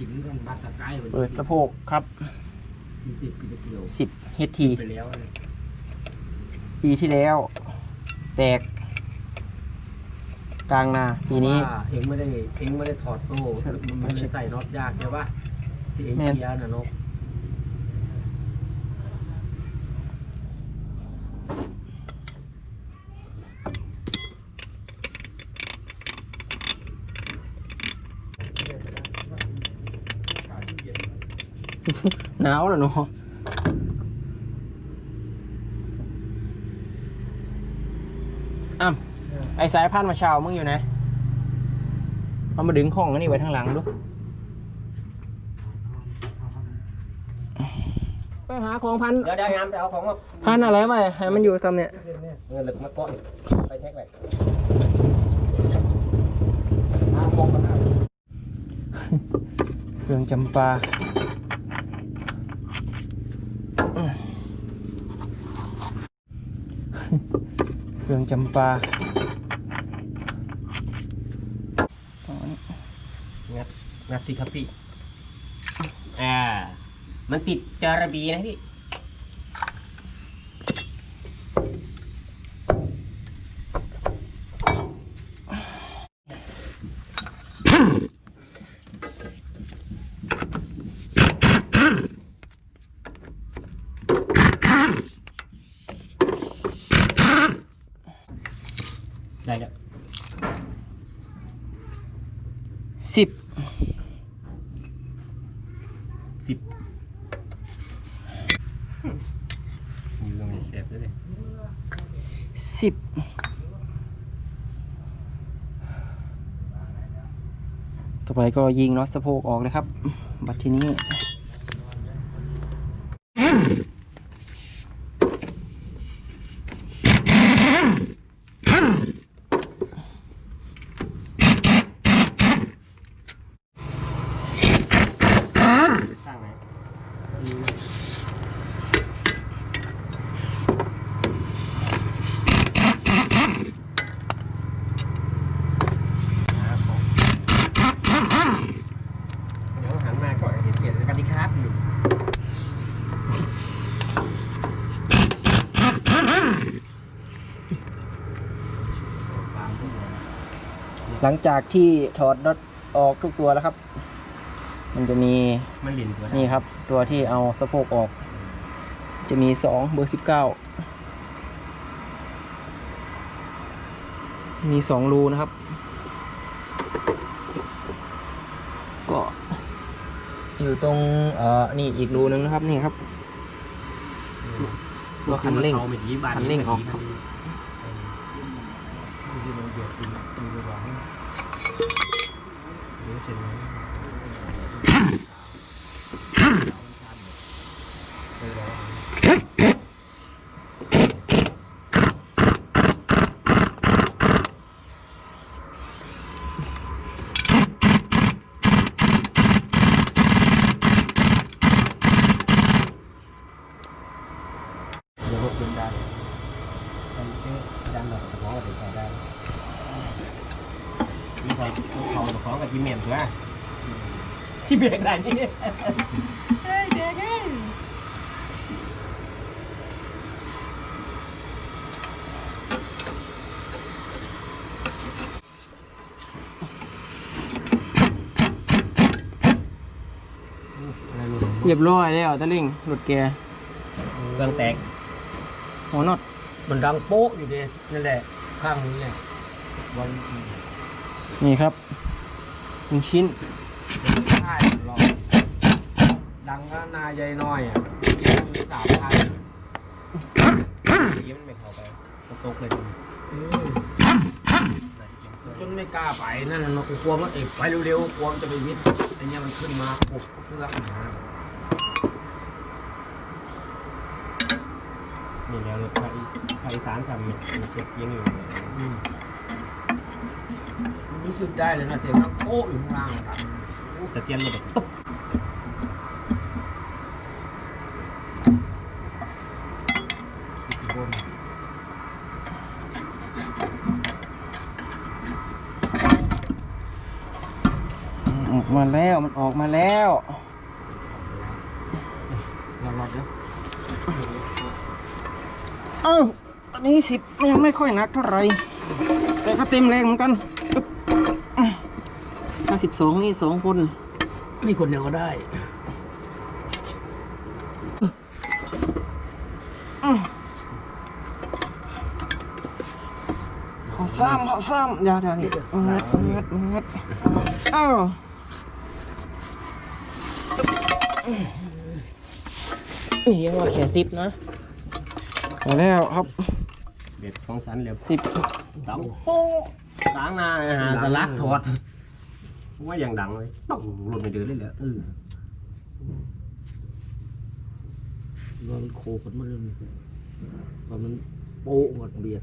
ถิ่นกันบัตรตะไคร้เปิดสะโพกครับสิบปีเดียวสิบเฮทีไปแล้วเลยปีที่แล้ว แตก กลางนาปีนี้ว่าเองไม่ได้เองไม่ได้ถอดโซ่มันไม่ได้ใส่น็อตยากใช่ปะที่เองแม่นเกียร์น่ะนกห นาวแล้วเนาะอ้ำไอสายพันธุ์มาเชาวมึงอยู่ไหนเอามาดึงของอันนี้ไว้ทางหลังดู ไปหาของพัน เดี๋ยวเดี๋ยวงามไปเอาของมาพันอะไรไว้ให้มันอยู่ตามเนี่ยเงินเหลึกมาก้อนไปแท็กไปเอามองกันได้เครื่องจำปาอืมเค รื่องจำปาตรงนี้งัดงัดสิครับพี่ อ่า มันติดจาระบีนะพี่ ได้แล้วสิบสิบอยู่ตรงนี้เซฟด้วยสิบต่อไปก็ยิงน็อตสะโพกออกเลยครับ บัดทีนี้ สร้างไหนเดี๋ยวหันมาก่อนเห็นเปลี่ยนกันดีครับอยู่ หลังจากที่ถอดน็อตออกทุกตัวแล้วครับ มันจะมีมันหลินตัวนี่ครับ ตัวที่เอาสะโพกออก จะมีสองเบอร์สิบเก้ามีสองรูนะครับ ก็อยู่ตรงเอ่อนี่อีกรูนึงนะครับนี่ครับ ตัวคันเร่งอาไม่ดีบานคันเร่งออกเดี๋ยวรถเป็นได้ทำแค่ดันหน่อยแต่ของก็ถึงได้มีความเขาของกับจีเมียนตัว ที่เบรกได้นี่เฮ้ยเด็กเฮ้ยเรียบร้อยแล้วตะลิงหลุดแกเครื่องแตก หัวน็อตมันดังโป๊ะอยู่ดีนั่นแหละ ข้างนี้เนี่ยวันนี่ครับหนึ่งชิ้น ใช่รอดังก็นาใหญ่น้อยอะสามพันยีมันไม่เข้าไปตกเลยจนไม่กล้าไปนั่นน่ะกลัวมันเอกไปเร็วๆกลัวมันจะไปวิทย์ไอ้เนี้ยมันขึ้นมาปลุกเครื่องหานี่แล้วเลยภาคอีภาคอีสานทำเนี่ยมันเจ็บยิงอยู่เนี่ยอืมรู้สึกได้เลยนะเสียงมันโอ้อยู่ข้างล่างครับ ต่เตียนมันแบบตุ๊บออกมาแล้วมันออกมาแล้วเรารอเดี๋ยวเอ้าอันนี้สิบยังไม่ค่อยหนักเท่าไหร่แต่ก็เต็มแรงเหมือนกัน ถ้าสิบสองนี่สองคน นี่คนเดียวก็ได้เอาซ้ำเอาซ้ำเดี๋ยวเดี๋ยวนี่งัดงัดงัดเอ้านี่ยังว่าแขนติบนะเอาแล้วครับเด็ดของฉันเร็วสิบดังโป๊ะล้างหน้าหาสลักถอด ว่าอย่างดังเลยต้องหลุดไปเดือดเลยเหรอเออว่ามันโคกันมาเรื่องว่ามันโป๊ะหมดเบียด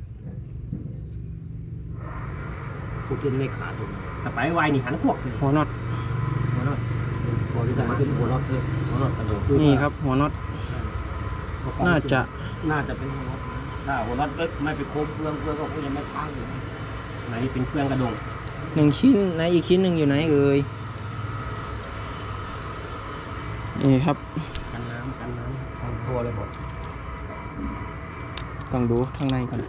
พวกกินไม่ขาดเลยสไปไวนี่หันขวบเลยหัวน็อตหัวน็อตพอที่จะเป็นหัวเราะเธอหัวน็อตกระโดดนี่ครับ หัวน็อตน่าจะน่าจะเป็นหัวเราะถ้าหัวเราะไม่ไปโคบเฟืองเฟืองก็คงจะไม่พังเลยไหนเป็นเครื่องกระดง หนึ่งชิ้นไหนอีกชิ้นหนึ่งอยู่ไหนเอ่ยนี่ครับกันน้ำกันน้ำทั้งตัวเลยหมดต้องดูข้างในก่อน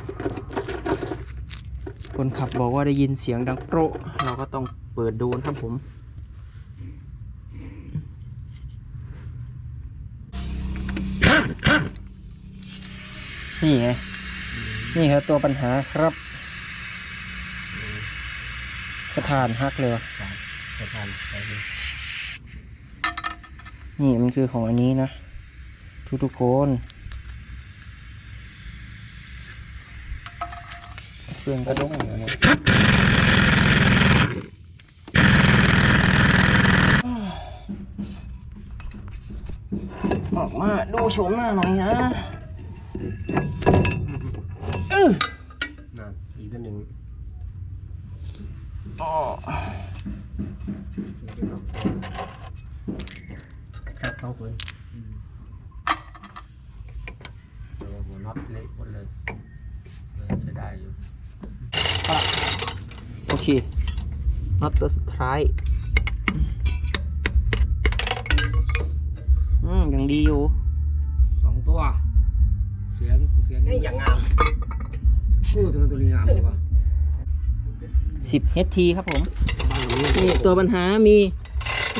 คนขับบอกว่าได้ยินเสียงดังโปะเราก็ต้องเปิดดูนะครับผมนี่ไงนี่ครับตัวปัญหาครับสะพานฮักเลยวะสะพานไปเลยนี่มันคือของอันนี้นะ ทุกทุกๆคนเฟืองกระด้งอยู่เนี่ยออกมาดูโฉมหน้าหน่อยนะ อ๋อแค่สองตัวตัวหัวน็อตเละหมดเลยเออใช้ได้อยู่โอเคน็อตตัวสุดท้ายอืมยังดีอยู่สองตัว เสียงเสียงนี่อย่างงามพูดถึงตัวนี้งามเลยว่ะ 10 HT ครับผมบ้านหลังนี้นี่ตัวปัญหามี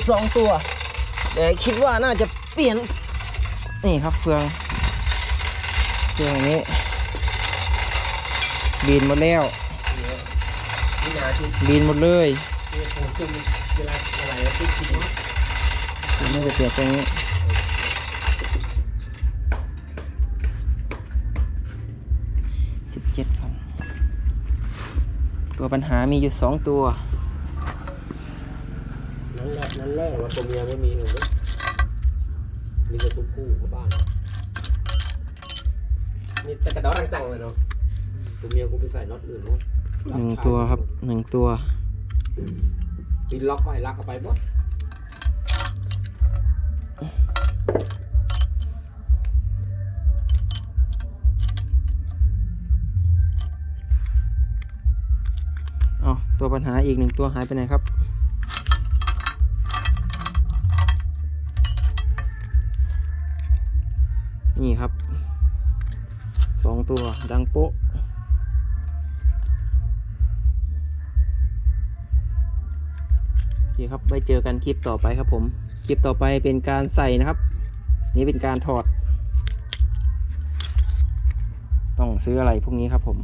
สองตัวแต่คิดว่าน่าจะเปลี่ยน นี่ครับเฟืองเฟืองอย่างนี้บีนหมดแล้วนี่นาที่บีนหมดเลยที่ผมขึ้นเวลาอะไรแล้วที่กินนี่จะเปลี่ยนตรงนี้ ตัวปัญหามีอยู่สองตัว นั่นแรกนั่นแรกว่าตัวเมียไม่มีเลยมีแต่ตัวผู้กับบ้านนี่ตะกระดอจังๆเลยเนาะตัวเมียกูไปใส่น็อตอื่นนู้นหนึ่งตัวครับหนึ่งตัวปินล็อกไปลักเอาไปหมด ตัวปัญหาอีกหนึ่งตัวหายไปไหนครับ นี่ครับสองตัวดังโป๊ะโอเคครับไว้เจอกันคลิปต่อไปครับผม คลิปต่อไปเป็นการใส่นะครับ นี่เป็นการถอด ต้องซื้ออะไรพวกนี้ครับผม